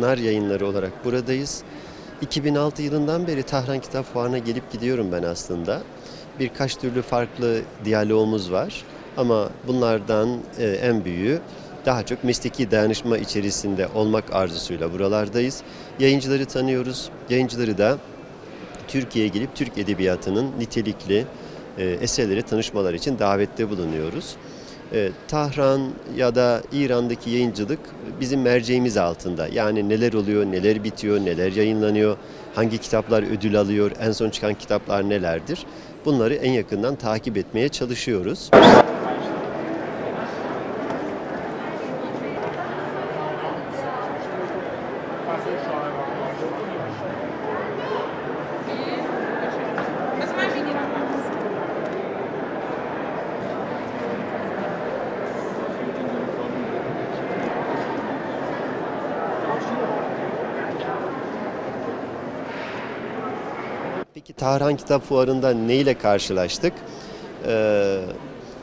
Nar Yayınları olarak buradayız. 2006 yılından beri Tahran Kitap Fuarı'na gelip gidiyorum ben aslında. Birkaç türlü farklı diyalogumuz var ama bunlardan e, en büyüğü daha çok mesleki dayanışma içerisinde olmak arzusuyla buralardayız. Yayıncıları tanıyoruz. Yayıncıları da Türkiye'ye gelip Türk Edebiyatı'nın nitelikli e, eserleri tanışmalar için davette bulunuyoruz. E, Tahran ya da İran'daki yayıncılık bizim merceğimiz altında. Yani neler oluyor, neler bitiyor, neler yayınlanıyor, hangi kitaplar ödül alıyor, en son çıkan kitaplar nelerdir? Bunları en yakından takip etmeye çalışıyoruz. Peki Tahran Kitap Fuarı'nda ne ile karşılaştık? Ee,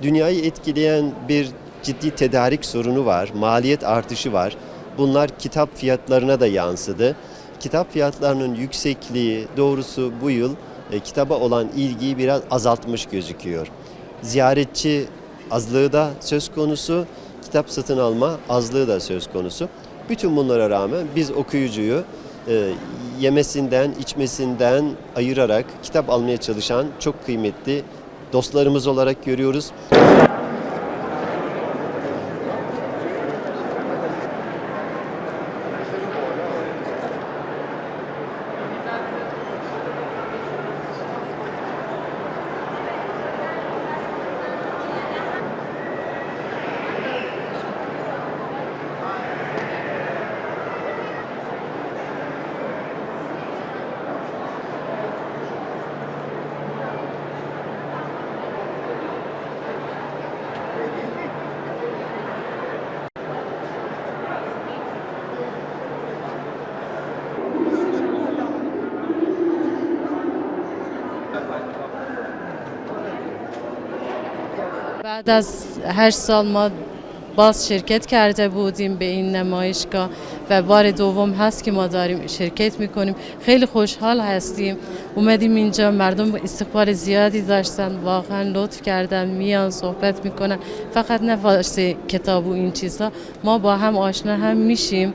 dünyayı etkileyen bir ciddi tedarik sorunu var, maliyet artışı var. Bunlar kitap fiyatlarına da yansıdı. Kitap fiyatlarının yüksekliği doğrusu bu yıl e, kitaba olan ilgiyi biraz azaltmış gözüküyor. Ziyaretçi azlığı da söz konusu, kitap satın alma azlığı da söz konusu. Bütün bunlara rağmen biz okuyucuyu e, yemesinden, içmesinden ayırarak kitap almaya çalışan çok kıymetli dostlarımız olarak görüyoruz. بعد از هشت سال ما باز شرکت کرده بودیم به این نمایشگاه و بار دوم هست که ما داریم شرکت می‌کنیم. خیلی خوشحال هستیم. اومدیم اینجا مردم استقبال زیادی داشتن. واقعا لطف کردن میان صحبت می‌کنن. فقط نه واسه کتاب و این چیزها ما با هم آشنا هم میشیم.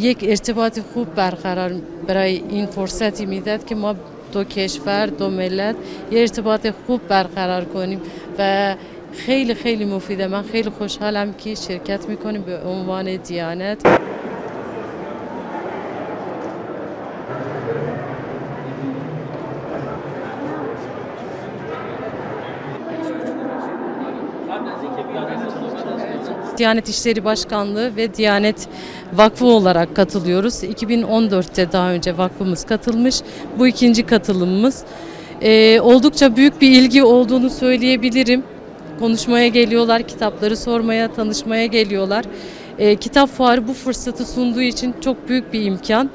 یک ارتباط خوب برقرار برای این فرصتی می‌داد که ما دو کشور دو ملت یه ارتباط خوب برقرار کنیم و خیلی خیلی مفیده. من خیلی خوشحالم که شرکت می‌کنیم به عنوان دیانت. Diyanet İşleri Başkanlığı ve Diyanet Vakfı olarak katılıyoruz. 2014'te daha önce vakfımız katılmış. Bu ikinci katılımımız. Ee, oldukça büyük bir ilgi olduğunu söyleyebilirim. Konuşmaya geliyorlar, kitapları sormaya, tanışmaya geliyorlar. Ee, kitap fuarı bu fırsatı sunduğu için çok büyük bir imkan.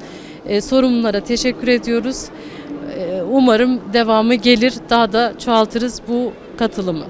Ee, sorumlulara teşekkür ediyoruz. Ee, umarım devamı gelir, daha da çoğaltırız bu katılımı.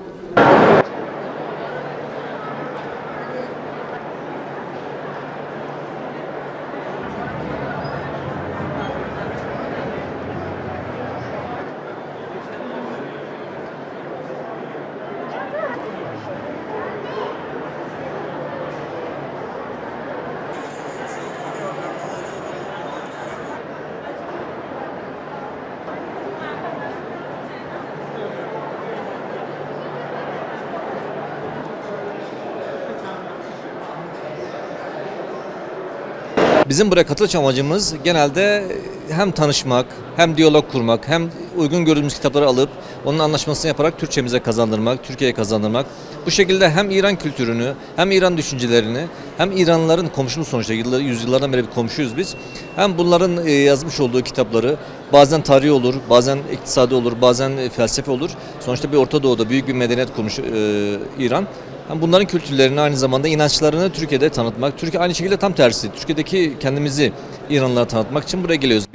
Bizim buraya katılış amacımız genelde hem tanışmak, hem diyalog kurmak, hem uygun gördüğümüz kitapları alıp onun anlaşmasını yaparak Türkçemize kazandırmak, Türkiye'ye kazandırmak. Bu şekilde hem İran kültürünü, hem İran düşüncelerini, hem İranlıların komşumuz sonuçta yıllar, yüzyıllardan beri bir komşuyuz biz. Hem bunların e, yazmış olduğu kitapları bazen tarihi olur, bazen iktisadi olur, bazen e, felsefe olur. Sonuçta bir Orta Doğu'da büyük bir medeniyet kurmuş e, İran. Bunların kültürlerini aynı zamanda inançlarını Türkiye'de tanıtmak. Türkiye aynı şekilde tam tersi. Türkiye'deki kendimizi İranlılara tanıtmak için buraya geliyoruz.